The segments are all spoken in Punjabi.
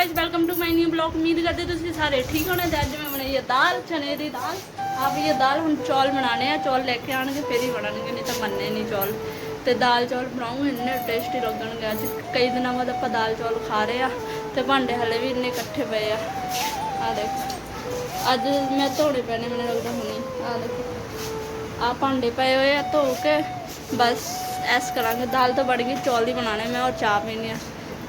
Guys welcome to my new blog ਉਮੀਦ ਕਰਦੇ ਤੁਸੀਂ ਸਾਰੇ ਠੀਕ ਹੋਣੇ? ਤੇ ਅੱਜ ਮੈਂ ਬਣਾਈ ਹੈ ਦਾਲ, ਚਨੇ ਦੀ ਦਾਲ। ਆਪ ਇਹ ਦਾਲ ਹੁਣ ਚੌਲ ਬਣਾਣੇ ਆ, ਚੌਲ ਲੈ ਕੇ ਆਣਗੇ ਫੇਰ ਹੀ ਬਣਨਗੇ, ਨਹੀਂ ਤਾਂ ਮੰਨੇ ਨਹੀਂ ਚੌਲ। ਤੇ ਦਾਲ ਚੌਲ ਬਣਾਉਂਗੇ ਇੰਨੇ ਟੇਸਟੀ ਲੱਗਣਗੇ। ਅੱਜ ਕਈ ਦਿਨਾਂ ਬਾਅਦ ਆਪਾਂ ਦਾਲ ਚੌਲ ਖਾ ਰਹੇ ਆ, ਤੇ ਭਾਂਡੇ ਹਲੇ ਵੀ ਇੰਨੇ ਇਕੱਠੇ ਪਏ ਆ। ਆ ਦੇਖੋ। ਅੱਜ ਮੈਂ ਧੋਣੇ ਪੈਣੇ, ਮੈਨੂੰ ਲੱਗਦਾ ਹੁਣੀ। ਆ ਦੇਖੋ। ਆ ਭਾਂਡੇ ਪਏ ਹੋਏ ਆ, ਧੋ ਕੇ ਬਸ, ਐਸ ਕਰਾਂਗੇ। ਦਾਲ ਤਾਂ ਬਣ ਗਈ ਚੌਲ ਹੀ ਬਣਾਣੇ ਮੈਂ ਔਰ ਚਾਹ ਪੀਣੀ ਆ।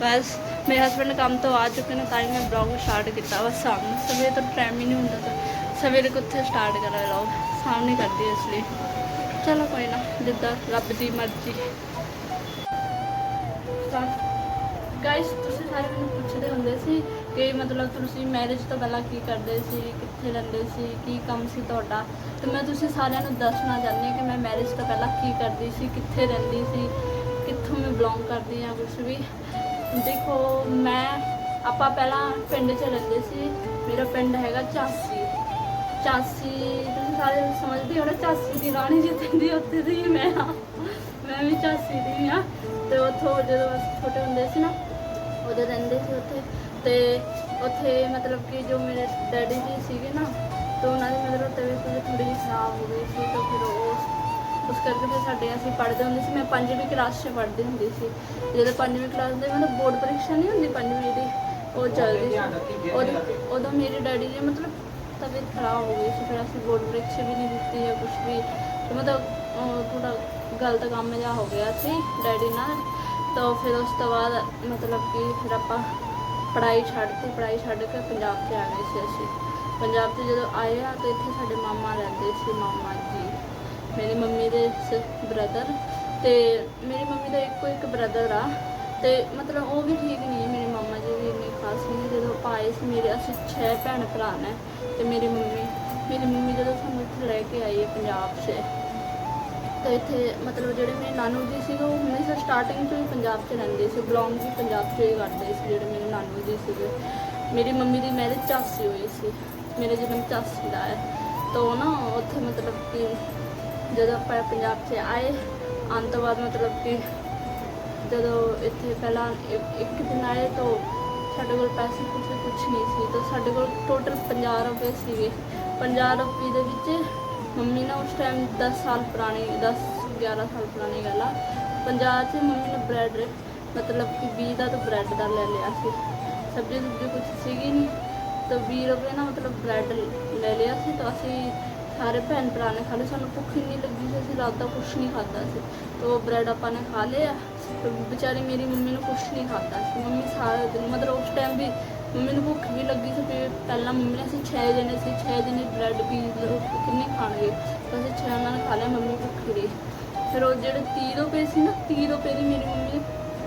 ਬਸ। ਮੇਰੇ ਹਸਬੰਡ ਕੰਮ ਤੋਂ ਆ ਚੁੱਕੇ ਨੇ, ਤਾਂ ਹੀ ਮੈਂ ਬਲੌਗ ਸਟਾਰਟ ਕੀਤਾ। ਬਸ ਸਾਹਮਣੇ ਸਵੇਰੇ ਤਾਂ ਟਾਈਮ ਹੀ ਨਹੀਂ ਹੁੰਦਾ ਤਾਂ ਸਵੇਰੇ ਕਿੱਥੇ ਸਟਾਰਟ ਕਰਾਂ ਵਲੌਗ ਨਹੀਂ ਕਰਦੀ ਇਸ ਲਈ। ਚਲੋ ਕੋਈ ਨਾ, ਜਿੱਦਾਂ ਰੱਬ ਦੀ ਮਰਜ਼ੀ। ਗਾਇਸ ਤੁਸੀਂ ਸਾਰੇ ਮੈਨੂੰ ਪੁੱਛਦੇ ਹੁੰਦੇ ਸੀ ਕਿ ਮਤਲਬ ਤੁਸੀਂ ਮੈਰਿਜ ਤੋਂ ਪਹਿਲਾਂ ਕੀ ਕਰਦੇ ਸੀ, ਕਿੱਥੇ ਰਹਿੰਦੇ ਸੀ, ਕੀ ਕੰਮ ਸੀ ਤੁਹਾਡਾ? ਤੇ ਮੈਂ ਤੁਸੀਂ ਸਾਰਿਆਂ ਨੂੰ ਦੱਸਣਾ ਚਾਹੁੰਦੀ ਹਾਂ ਕਿ ਮੈਂ ਮੈਰਿਜ ਤੋਂ ਪਹਿਲਾਂ ਕੀ ਕਰਦੀ ਸੀ, ਕਿੱਥੇ ਰਹਿੰਦੀ ਸੀ, ਕਿੱਥੋਂ ਮੈਂ ਬਿਲੋਂਗ ਕਰਦੀ ਹਾਂ ਕੁਝ ਵੀ। ਦੇਖੋ, ਮੈਂ, ਆਪਾਂ ਪਹਿਲਾਂ ਪਿੰਡ 'ਚ ਰਹਿੰਦੇ ਸੀ। ਮੇਰਾ ਪਿੰਡ ਹੈਗਾ ਚਾਸੀ। ਚਾਸੀ, ਤੁਸੀਂ ਸਾਰੇ ਸਮਝਦੇ ਹੋ ਨਾ ਚਾਸੀ ਦੀ ਰਾਣੀ ਜਿੱਥੇ ਦੀ ਉੱਥੇ ਦੀ ਮੈਂ ਹਾਂ ਮੈਂ ਵੀ ਚਾਸੀ ਦੀ ਹਾਂ ਤੇ ਉੱਥੋਂ ਜਦੋਂ ਅਸੀਂ ਛੋਟੇ ਹੁੰਦੇ ਸੀ ਨਾ, ਉਦੋਂ ਰਹਿੰਦੇ ਸੀ ਉੱਥੇ। ਤੇ ਉੱਥੇ ਮਤਲਬ ਕਿ ਜੋ ਮੇਰੇ ਡੈਡੀ ਜੀ ਸੀਗੇ ਨਾ, ਤੇ ਉਹਨਾਂ ਦੀ ਮਤਲਬ ਤਬੀਅਤ ਤਬੀਅਤ ਥੋੜੀ ਜਿਹੀ ਖਰਾਬ ਹੋ ਗਈ ਸੀ, ਤਾਂ ਫਿਰ ਉਹ ਉਸ ਕਰਕੇ ਫਿਰ ਸਾਡੇ ਅਸੀਂ ਪੜ੍ਹਦੇ ਹੁੰਦੇ ਸੀ। ਮੈਂ ਪੰਜਵੀਂ ਕਲਾਸ 'ਚ ਪੜ੍ਹਦੀ ਹੁੰਦੀ ਸੀ। ਜਦੋਂ ਪੰਜਵੀਂ ਕਲਾਸ ਦੇ ਮਤਲਬ ਬੋਰਡ ਪ੍ਰੀਖਿਆ ਨਹੀਂ ਹੁੰਦੀ ਪੰਜਵੀਂ ਦੀ, ਉਹ ਚੱਲਦੀ ਸੀ। ਉਦੋਂ ਉਦੋਂ ਮੇਰੇ ਡੈਡੀ ਜੀ ਮਤਲਬ ਤਬੀਅਤ ਖਰਾਬ ਹੋ ਗਈ ਸੀ। ਫਿਰ ਅਸੀਂ ਬੋਰਡ ਪ੍ਰੀਖਿਆ ਵੀ ਨਹੀਂ ਦਿੱਤੀ ਜਾਂ ਕੁਝ ਵੀ। ਤੇ ਮਤਲਬ ਉਹ ਥੋੜਾ ਗਲਤ ਕੰਮ ਜਿਹਾ ਹੋ ਗਿਆ ਸੀ ਡੈਡੀ ਨਾਲ। ਤਾਂ ਫਿਰ ਉਸ ਤੋਂ ਬਾਅਦ ਮਤਲਬ ਕਿ ਫਿਰ ਆਪਾਂ ਪੜ੍ਹਾਈ ਛੱਡ ਕੇ ਪੜ੍ਹਾਈ ਛੱਡ ਕੇ ਪੰਜਾਬ 'ਚ ਆ ਗਏ ਸੀ ਅਸੀਂ। ਪੰਜਾਬ 'ਚ ਜਦੋਂ ਆਏ ਆ ਤਾਂ ਇੱਥੇ ਸਾਡੇ ਮਾਮਾ ਰਹਿੰਦੇ ਸੀ, ਮਾਮਾ ਜੀ। ਮੇਰੀ ਮੰਮੀ ਦੇ ਬ੍ਰਦਰ ਤੇ ਮੇਰੀ ਮੰਮੀ ਦਾ ਇੱਕੋ ਇੱਕ ਬ੍ਰਦਰ ਆ ਤੇ ਮਤਲਬ ਉਹ ਵੀ ਠੀਕ ਨਹੀਂ ਹੈ ਮੇਰੇ ਮਾਮਾ ਜੀ ਵੀ ਇੰਨੀ ਖਾਸ ਨਹੀਂ ਜਦੋਂ ਆਪਾਂ ਆਏ ਸੀ ਮੇਰੇ ਅਸੀਂ ਛੇ ਭੈਣ ਭਰਾ ਨੇ ਤੇ ਮੇਰੀ ਮੰਮੀ ਮੇਰੀ ਮੰਮੀ ਜਦੋਂ ਸਾਨੂੰ ਇੱਥੇ ਲੈ ਕੇ ਆਈ ਹੈ ਪੰਜਾਬ 'ਚ, ਤਾਂ ਇੱਥੇ ਮਤਲਬ ਜਿਹੜੇ ਮੇਰੇ ਨਾਨੂ ਜੀ ਸੀਗੇ ਉਹ ਹਮੇਸ਼ਾ ਸਟਾਰਟਿੰਗ ਤੋਂ ਹੀ ਪੰਜਾਬ 'ਚ ਰਹਿੰਦੇ ਸੀ ਬਿਲੋਂਗ ਵੀ ਪੰਜਾਬ 'ਚ ਹੀ ਕਰਦੇ ਸੀ ਜਿਹੜੇ ਮੇਰੇ ਨਾਨੂ ਜੀ ਸੀਗੇ। ਮੇਰੀ ਮੰਮੀ ਦੀ ਮੈਰਿਜ ਚਾਸੀ ਹੋਈ ਸੀ, ਮੇਰੇ ਜਨਮ ਚਾਸੀ ਦਾ ਹੈ। ਤਾਂ ਉਹ ਨਾ ਉੱਥੇ ਮਤਲਬ ਕਿ ਜਦੋਂ ਆਪਾਂ ਪੰਜਾਬ 'ਚ ਆਏ, ਆਉਣ ਤੋਂ ਬਾਅਦ ਮਤਲਬ ਕਿ ਜਦੋਂ ਇੱਥੇ ਪਹਿਲਾਂ ਇੱਕ ਦਿਨ ਆਏ ਤਾਂ ਸਾਡੇ ਕੋਲ ਪੈਸੇ ਕੁਛ ਕੁਛ ਨਹੀਂ ਸੀ। ਤਾਂ ਸਾਡੇ ਕੋਲ ਟੋਟਲ 50 ਰੁਪਏ ਸੀਗੇ। 50 ਰੁਪਏ ਦੇ ਵਿੱਚ ਮੰਮੀ ਨੇ ਉਸ ਟਾਈਮ 10 ਸਾਲ ਪੁਰਾਣੀ 10 11 ਸਾਲ ਪੁਰਾਣੀ ਗੱਲ ਆ। 50 ਚ ਮੰਮੀ ਨੇ ਬ੍ਰੈਡ ਮਤਲਬ ਕਿ 20 ਦਾ ਤਾਂ ਬ੍ਰੈਡ ਦਾ ਲੈ ਲਿਆ ਸੀ। ਸਬਜ਼ੀ ਸੁਬਜ਼ੀ ਕੁਝ ਸੀਗੀ ਨਹੀਂ, ਤਾਂ 20 ਰੁਪਏ ਨਾਲ ਮਤਲਬ ਬ੍ਰੈਡ ਲੈ ਲਿਆ ਸੀ। ਤਾਂ ਅਸੀਂ ਸਾਰੇ ਭੈਣ ਭਰਾ ਨੇ ਖਾ ਲਏ, ਸਾਨੂੰ ਭੁੱਖ ਹੀ ਨਹੀਂ ਲੱਗੀ ਸੀ, ਅਸੀਂ ਰਾਤ ਦਾ ਕੁਝ ਨਹੀਂ ਖਾਦਾ ਸੀ। ਤਾਂ ਉਹ ਬ੍ਰੈਡ ਆਪਾਂ ਨੇ ਖਾ ਲਿਆ। ਤੇ ਵਿਚਾਰੀ ਮੇਰੀ ਮੰਮੀ ਨੂੰ ਕੁਝ ਨਹੀਂ ਖਾਦਾ ਸੀ। ਮੰਮੀ ਸਾਰਾ ਦਿਨ, ਮਤਲਬ ਉਸ ਟਾਈਮ ਵੀ ਮੰਮੀ ਨੂੰ ਭੁੱਖ ਵੀ ਲੱਗੀ ਸੀ ਫਿਰ ਪਹਿਲਾਂ ਮੰਮੀ ਨੇ ਅਸੀਂ 6 ਜਣੇ ਸੀ 6 ਜਣੇ ਬ੍ਰੈਡ ਵੀ ਕਿੰਨੇ ਖਾਣਗੇ। ਤਾਂ ਅਸੀਂ 6 ਉਹਨਾਂ ਨੇ ਖਾ ਲਿਆ, ਮੰਮੀ ਭੁੱਖੀ ਰਹੀ। ਫਿਰ ਉਹ ਜਿਹੜੇ 30 ਰੁਪਏ ਸੀ ਨਾ 30 ਰੁਪਏ ਦੀ ਮੇਰੀ ਮੰਮੀ ਨੇ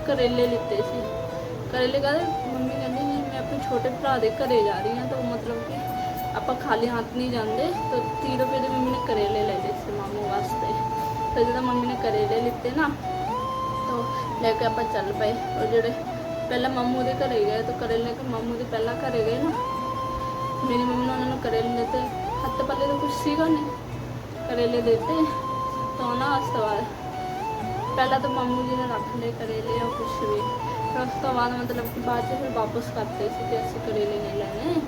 ਕਰੇਲੇ ਲਿੱਤੇ ਸੀ। ਕਰੇਲੇ ਕਹਿੰਦੇ? ਮੰਮੀ ਕਹਿੰਦੀ, ਮੈਂ ਆਪਣੇ ਛੋਟੇ ਭਰਾ ਦੇ ਘਰੇ ਜਾ ਰਹੀ ਹਾਂ, ਤਾਂ ਉਹ ਮਤਲਬ ਕਿ ਆਪਾਂ ਖਾਲੀ ਹੱਥ ਨਹੀਂ ਜਾਂਦੇ, ਤਾਂ 30 ਰੁਪਏ ਦੇ ਮੰਮੀ ਨੇ ਕਰੇਲੇ ਲੈ ਗਏ ਸੀ ਮਾਮੂ ਵਾਸਤੇ। ਫਿਰ ਜਦੋਂ ਮੰਮੀ ਨੇ ਕਰੇਲੇ ਲਿੱਤੇ ਨਾ, ਤਾਂ ਲੈ ਕੇ ਆਪਾਂ ਚੱਲ ਪਏ। ਉਹ ਜਿਹੜੇ ਪਹਿਲਾਂ ਮਾਮੂ ਦੇ ਘਰੇ ਗਏ, ਤਾਂ ਕਰੇਲੇ ਕਿ ਮਾਮੂ ਦੇ ਪਹਿਲਾਂ ਘਰੇ ਗਏ ਨਾ। ਮੇਰੀ ਮੰਮੀ ਨੇ ਉਹਨਾਂ ਨੂੰ ਕਰੇਲੇ ਦਿੱਤੇ। ਹੱਥ ਪੱਲੇ ਤਾਂ ਕੁਝ ਸੀਗਾ ਨਹੀਂ ਕਰੇਲੇ ਦਿੱਤੇ, ਤਾਂ ਨਾ ਉਸ ਤੋਂ ਬਾਅਦ ਪਹਿਲਾਂ ਤਾਂ ਮਾਮੂ ਜੀ ਨੇ ਰੱਖ ਲਏ ਕਰੇਲੇ ਉਹ ਕੁਝ ਵੀ। ਫਿਰ ਉਸ ਤੋਂ ਬਾਅਦ ਮਤਲਬ ਕਿ ਬਾਅਦ ਚ ਫਿਰ ਵਾਪਸ ਕਰਤੇ ਸੀ ਕਿ ਅਸੀਂ ਕਰੇਲੇ ਨਹੀਂ ਲੈਣੇ।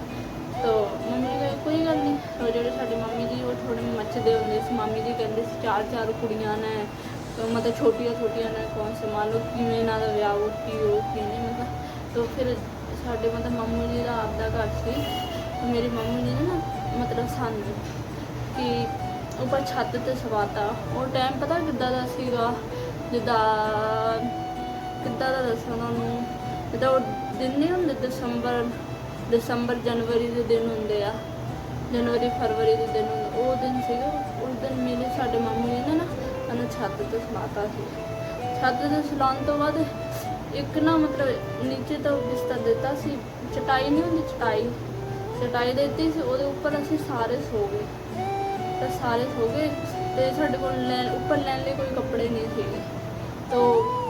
ਤਾਂ ਮੰਮੀ ਕੋਈ ਗੱਲ ਨਹੀਂ। ਉਹ ਜਿਹੜੇ ਸਾਡੇ ਮੰਮੀ ਜੀ, ਉਹ ਥੋੜੇ ਮੱਚਦੇ ਹੁੰਦੇ ਸੀ। ਮੰਮੀ ਜੀ ਕਹਿੰਦੇ ਸੀ, ਚਾਰ ਚਾਰ ਕੁੜੀਆਂ ਨੇ। ਮਤਲਬ ਛੋਟੀਆਂ ਛੋਟੀਆਂ ਨੇ। ਕੌਣ ਸੇ? ਮੰਨ ਕਿਵੇਂ ਇਹਨਾਂ ਦਾ ਵਿਆਹ ਹੋ ਕੀ ਹੋ ਕੀ ਨਹੀਂ। ਮਤਲਬ ਤਾਂ ਫਿਰ ਸਾਡੇ ਮਤਲਬ ਮੰਮੂ ਜੀ ਦਾ ਆਪਦਾ ਘਰ ਸੀ। ਤਾਂ ਮੇਰੀ ਮੰਮੀ ਜੀ ਨੇ ਨਾ ਮਤਲਬ ਸਾਨੂੰ ਕਿ ਉੱਪਰ ਛੱਤ ਤੇ ਸਵਾਤਾ। ਉਹ ਟਾਈਮ ਪਤਾ ਕਿੱਦਾਂ ਦਾ ਸੀਗਾ? ਜਿੱਦਾਂ ਕਿੱਦਾਂ ਦਾ ਦੱਸਾਂ ਤੁਹਾਨੂੰ? ਜਿੱਦਾਂ ਉਹ ਦਿਨ ਨਹੀਂ ਹੁੰਦੇ, ਦਸੰਬਰ ਦਸੰਬਰ, ਜਨਵਰੀ ਦੇ ਦਿਨ ਹੁੰਦੇ ਆ। ਜਨਵਰੀ, ਫਰਵਰੀ ਦੇ ਦਿਨ, ਉਹ ਦਿਨ ਸੀਗਾ, ਉਸ ਦਿਨ ਮੇਰੇ ਸਾਡੇ ਮਾਮੂ ਜੀ ਨੇ ਨਾ ਉਹਨੂੰ ਛੱਤ ਤੋਂ ਸਲਾਤਾ ਸੀ। ਛੱਤ ਤੇ ਸਲਾਉਣ ਤੋਂ ਬਾਅਦ ਇੱਕ ਨਾ ਮਤਲਬ ਨੀਚੇ ਤੋਂ ਬਿਸਤਰ ਦਿੱਤਾ ਸੀ, ਚਟਾਈ ਨਹੀਂ ਹੁੰਦੀ, ਚਟਾਈ। ਚਟਾਈ ਦਿੱਤੀ ਸੀ, ਉਹਦੇ ਉੱਪਰ ਅਸੀਂ ਸਾਰੇ ਸੋ ਗਏ। ਤਾਂ ਸਾਰੇ ਸੋ ਗਏ ਤੇ ਸਾਡੇ ਕੋਲ ਲੈਣ ਉੱਪਰ ਲੈਣ ਲਈ ਕੋਈ ਕੱਪੜੇ ਨਹੀਂ ਸੀਗੇ। ਤੋ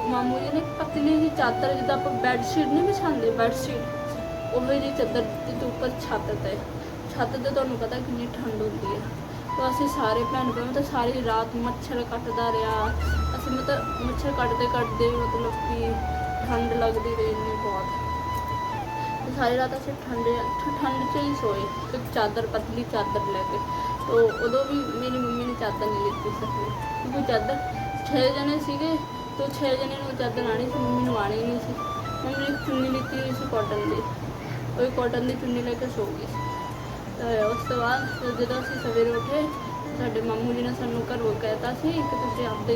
ਮਾਮੂ ਜੀ ਨੇ ਇੱਕ ਪਤਲੀ ਜਿਹੀ ਚਾਦਰ, ਜਿੱਦਾਂ ਆਪਾਂ ਬੈੱਡ ਸ਼ੀਟ ਨਹੀਂ ਵਿਛਾਉਂਦੇ ਬੈੱਡ ਸ਼ੀਟ ਉਹ ਜਿਹੀ ਚਾਦਰ ਦਿੱਤੀ ਉੱਪਰ ਛੱਤ ਤੇ। ਛੱਤ ਤੇ ਤੁਹਾਨੂੰ ਪਤਾ ਕਿੰਨੀ ਠੰਡ ਹੁੰਦੀ ਹੈ। ਤਾਂ ਅਸੀਂ ਸਾਰੇ ਭੈਣ ਭਰਾ, ਮਤਲਬ ਸਾਰੀ ਰਾਤ ਮੱਛਰ ਕੱਟਦਾ ਰਿਹਾ। ਅਸੀਂ ਮਤਲਬ ਮੱਛਰ ਕੱਟਦੇ ਕੱਟਦੇ ਮਤਲਬ ਕਿ ਠੰਡ ਲੱਗਦੀ ਰਹੀ ਇੰਨੀ ਬਹੁਤ। ਸਾਰੀ ਰਾਤ ਅਸੀਂ ਠੰਡ ਠੰਡ 'ਚ ਹੀ ਸੋਏ ਇੱਕ ਚਾਦਰ, ਪਤਲੀ ਚਾਦਰ ਲੈ ਕੇ। ਤੋ ਉਦੋਂ ਵੀ ਮੇਰੀ ਮੰਮੀ ਨੇ ਚਾਦਰ ਨਹੀਂ ਲਿੱਤੀ ਸੀ। ਕਿਉਂਕਿ ਚਾਦਰ 6 ਜਣੇ ਸੀਗੇ, ਤੋ 6 ਜਣੇ ਨੂੰ ਚਾਦਰ ਆਣੀ ਸੀ, ਮੰਮੀ ਨੂੰ ਆਣੀ ਨਹੀਂ ਸੀ। ਮੰਮੀ ਨੇ ਚੁੰਨੀ ਲਿੱਤੀ ਹੋਈ ਸੀ ਕਾਟਨ ਦੀ। ਉਹ ਕਾਟਨ ਦੀ ਚੁੰਨੀ ਲੈ ਕੇ ਸੋ ਗਈ ਸੀ। ਉਸ ਤੋਂ ਬਾਅਦ ਫਿਰ ਜਦੋਂ ਅਸੀਂ ਸਵੇਰੇ ਉੱਠੇ, ਸਾਡੇ ਮਾਮੂ ਜੀ ਨੇ ਸਾਨੂੰ ਘਰੋਂ ਕਹਿਤਾ ਸੀ ਕਿ ਤੁਸੀਂ ਆਪਦੇ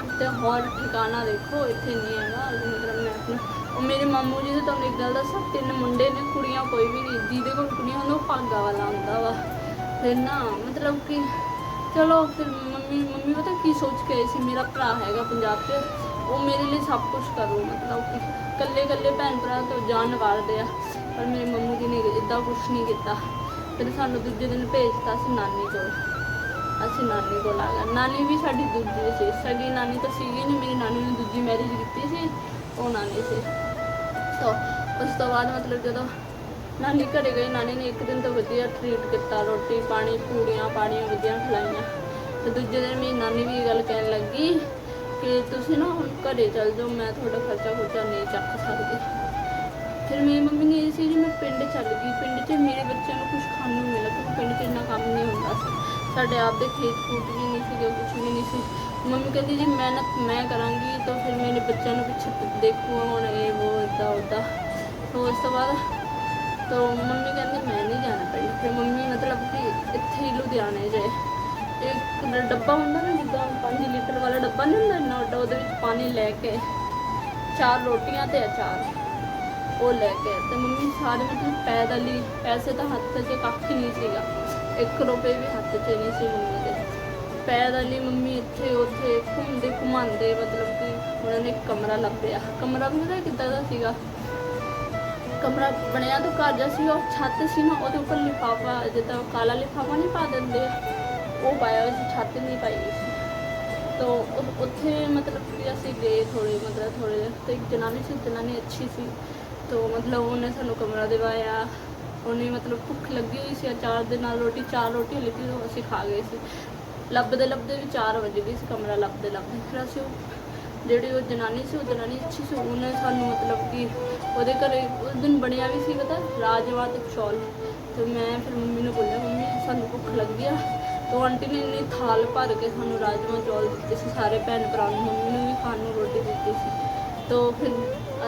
ਕਿਤੇ ਹੋਰ ਠਿਕਾਣਾ ਦੇਖੋ, ਇੱਥੇ ਨਹੀਂ ਹੈਗਾ। ਮਤਲਬ ਮੈਂ ਆਪਣਾ ਉਹ ਮੇਰੇ ਮਾਮੂ ਜੀ ਦੇ ਤੁਹਾਨੂੰ ਇੱਕ ਗੱਲ ਦੱਸਾਂ, ਤਿੰਨ ਮੁੰਡੇ ਨੇ, ਕੁੜੀਆਂ ਕੋਈ ਵੀ ਨਹੀਂ। ਜਿਹਦੇ ਕੋਲ ਕੁੜੀਆਂ ਹੁੰਦੀਆਂ ਉਹ ਭਾਗਾ ਵਾਲਾ ਹੁੰਦਾ ਵਾ। ਫਿਰ ਨਾ, ਮਤਲਬ ਕਿ ਚਲੋ ਫਿਰ ਮੰਮੀ ਮੰਮੀ ਪਤਾ ਕੀ ਸੋਚ ਕੇ ਆਈ ਸੀ? ਮੇਰਾ ਭਰਾ ਹੈਗਾ ਪੰਜਾਬ 'ਚ, ਉਹ ਮੇਰੇ ਲਈ ਸਭ ਕੁਝ ਕਰੂ। ਮਤਲਬ ਕਿ ਇਕੱਲੇ ਇਕੱਲੇ ਭੈਣ ਭਰਾ ਤੋਂ ਜਾਨ ਵਾਰਦੇ ਆ। ਪਰ ਮੇਰੇ ਮੰਮੂ ਜੀ ਨੇ ਇਦਾਂ ਕੁਝ ਨਹੀਂ ਕੀਤਾ। ਫਿਰ ਸਾਨੂੰ ਦੂਜੇ ਦਿਨ ਭੇਜਤਾ ਸੀ ਨਾਨੀ ਕੋਲ। ਅਸੀਂ ਨਾਨੀ ਕੋਲ ਆ ਗਏ। ਨਾਨੀ ਵੀ ਸਾਡੀ ਦੂਜੀ ਸੀ। ਸਗੀ ਨਾਨੀ ਤਾਂ ਸੀਗੀ ਨਹੀਂ ਮੇਰੀ ਨਾਨੀ ਨੇ ਦੂਜੀ ਮੈਰਿਜ ਕੀਤੀ ਸੀ। ਉਹ ਨਾਨੀ ਸੀ। ਤਾਂ ਉਸ ਤੋਂ ਬਾਅਦ ਮਤਲਬ ਜਦੋਂ ਨਾਨੀ ਘਰੇ ਗਈ, ਨਾਨੀ ਨੇ ਇੱਕ ਦਿਨ ਤਾਂ ਵਧੀਆ ਟ੍ਰੀਟ ਕੀਤਾ। ਰੋਟੀ ਪਾਣੀ, ਪੂੜੀਆਂ ਪਾਣੀਆਂ ਵਧੀਆ ਖਿਲਾਈਆਂ। ਤੇ ਦੂਜੇ ਦਿਨ ਮੇਰੀ ਨਾਨੀ ਵੀ ਇਹ ਗੱਲ ਕਹਿਣ ਲੱਗੀ ਕਿ ਤੁਸੀਂ ਨਾ ਹੁਣ ਘਰੇ ਚੱਲ ਜਾਓ। ਮੈਂ ਤੁਹਾਡਾ ਖਰਚਾ ਖੁਰਚਾ ਨਹੀਂ ਚੱਕ ਸਕਦੀ। ਫਿਰ ਮੇਰੀ ਮੰਮੀ ਨੇ ਇਹ ਸੀ ਜੀ ਮੈਂ ਪਿੰਡ ਚੱਲ ਗਈ। ਪਿੰਡ 'ਚ ਮੇਰੇ ਬੱਚਿਆਂ ਨੂੰ ਕੁਝ ਖਾਣ ਨੂੰ ਮਿਲਿਆ। ਕਿਉਂਕਿ ਪਿੰਡ 'ਚ ਇੰਨਾ ਕੰਮ ਨਹੀਂ ਹੁੰਦਾ ਸੀ। ਸਾਡੇ ਆਪ ਦੇ ਖੇਤ ਖੂਤ ਵੀ ਨਹੀਂ ਸੀਗੇ ਕੁਝ ਵੀ ਨਹੀਂ ਸੀ। ਮੰਮੀ ਕਹਿੰਦੀ, ਜੀ ਮਿਹਨਤ ਮੈਂ ਕਰਾਂਗੀ ਤਾਂ ਫਿਰ ਮੇਰੇ ਬੱਚਿਆਂ ਨੂੰ ਪਿੱਛੇ ਦੇਖੂ ਹੁਣ ਇਹ ਉਹ ਇਦਾਂ ਉਦਾਂ ਤਾਂ ਉਸ ਤੋਂ ਬਾਅਦ ਤਾਂ ਮੰਮੀ ਕਹਿੰਦੀ, ਮੈਂ ਨਹੀਂ ਜਾਣਾ ਪਿੰਡ। ਫਿਰ ਮੰਮੀ ਮਤਲਬ ਕਿ ਇੱਥੇ ਹੀ ਲੁਧਿਆਣੇ ਜੇ ਇੱਕ ਡੱਬਾ ਹੁੰਦਾ ਨਾ, ਜਿੱਦਾਂ 5 ਲੀਟਰ ਵਾਲਾ ਡੱਬਾ ਨਹੀਂ ਹੁੰਦਾ ਇੰਨਾ ਵੱਡਾ, ਉਹਦੇ ਵਿੱਚ ਪਾਣੀ ਲੈ ਕੇ ਚਾਰ ਰੋਟੀਆਂ ਤੇ ਅਚਾਰ। ਉਹ ਲੈ ਕੇ ਤੇ ਮੰਮੀ ਸਾਰੇ ਮਤਲਬ ਪੈਦਲ ਹੀ, ਪੈਸੇ ਤਾਂ ਹੱਥ 'ਚ ਕੱਖ ਨਹੀਂ ਸੀਗਾ। 1 ਰੁਪਏ ਵੀ ਹੱਥ 'ਚ ਨਹੀਂ ਸੀ ਮੰਮੀ ਦੇ। ਪੈਦਲ ਹੀ ਮੰਮੀ ਇੱਥੇ, ਉੱਥੇ ਘੁੰਮਦੇ ਘੁਮਾਉਂਦੇ, ਮਤਲਬ ਕਿ ਉਹਨਾਂ ਨੇ ਕਮਰਾ ਲੱਭਿਆ। ਕਮਰਾ ਵੀ ਪਤਾ ਕਿੱਦਾਂ ਦਾ ਸੀਗਾ? ਕਮਰਾ ਬਣਿਆ ਤਾਂ ਘਰ ਜਿਹਾ ਸੀ ਉਹ ਛੱਤ ਸੀ ਨਾ, ਉਹਦੇ ਉੱਪਰ ਲਿਫਾਫਾ, ਜਿੱਦਾਂ ਕਾਲਾ ਲਿਫਾਫਾ ਨਹੀਂ ਪਾ ਦਿੰਦੇ, ਉਹ ਪਾਇਆ ਹੋਇਆ ਸੀ, ਛੱਤ ਨਹੀਂ ਪਾਈ ਸੀ। ਤੋ ਉੱਥੇ ਮਤਲਬ ਕਿ ਅਸੀਂ ਗਏ ਥੋੜੇ ਮਤਲਬ ਥੋੜੇ ਜਿਹੇ ਤੇ ਜਨਾਨੀ ਸੀ, ਜਨਾਨੀ ਅੱਛੀ ਸੀ। ਤੋ ਮਤਲਬ ਉਹਨੇ ਸਾਨੂੰ ਕਮਰਾ ਦਿਵਾਇਆ। ਉਹਨੇ ਮਤਲਬ ਭੁੱਖ ਲੱਗੀ ਹੋਈ ਸੀ, ਅਚਾਰ ਦੇ ਨਾਲ ਰੋਟੀ, ਚਾਰ ਰੋਟੀ ਲਿੱਤੀ ਉਹ ਅਸੀਂ ਖਾ ਗਏ ਸੀ। ਲੱਭਦੇ ਲੱਭਦੇ ਵੀ 4 ਵਜੇ ਗਏ ਸੀ ਕਮਰਾ ਲੱਭਦੇ ਲੱਭਦੇ। ਫਿਰ ਅਸੀਂ ਉਹ ਜਿਹੜੀ ਉਹ ਜਨਾਨੀ ਸੀ, ਉਹ ਜਨਾਨੀ ਅੱਛੀ ਸੀ, ਉਹਨੇ ਸਾਨੂੰ ਮਤਲਬ ਕਿ ਉਹਦੇ ਘਰੇ ਉਸ ਦਿਨ ਬਣਿਆ ਵੀ ਸੀ, ਪਤਾ, ਰਾਜਮਾਂਹ ਤੇ ਚੌਲ। ਤੇ ਮੈਂ ਫਿਰ ਮੰਮੀ ਨੂੰ ਬੋਲਿਆ, ਮੰਮੀ, ਸਾਨੂੰ ਭੁੱਖ ਲੱਗੀ ਆ। ਤੋ ਆਂਟੀ ਨੇ ਇੰਨੀ ਥਾਲ ਭਰ ਕੇ ਸਾਨੂੰ ਰਾਜਮਾਂਹ, ਚੌਲ ਦਿੱਤੇ ਸੀ, ਸਾਰੇ ਭੈਣ ਭਰਾ ਨੂੰ, ਮੰਮੀ ਨੂੰ ਵੀ ਖਾਣ ਨੂੰ ਰੋਟੀ ਦਿੱਤੀ ਸੀ। ਤੋ ਫਿਰ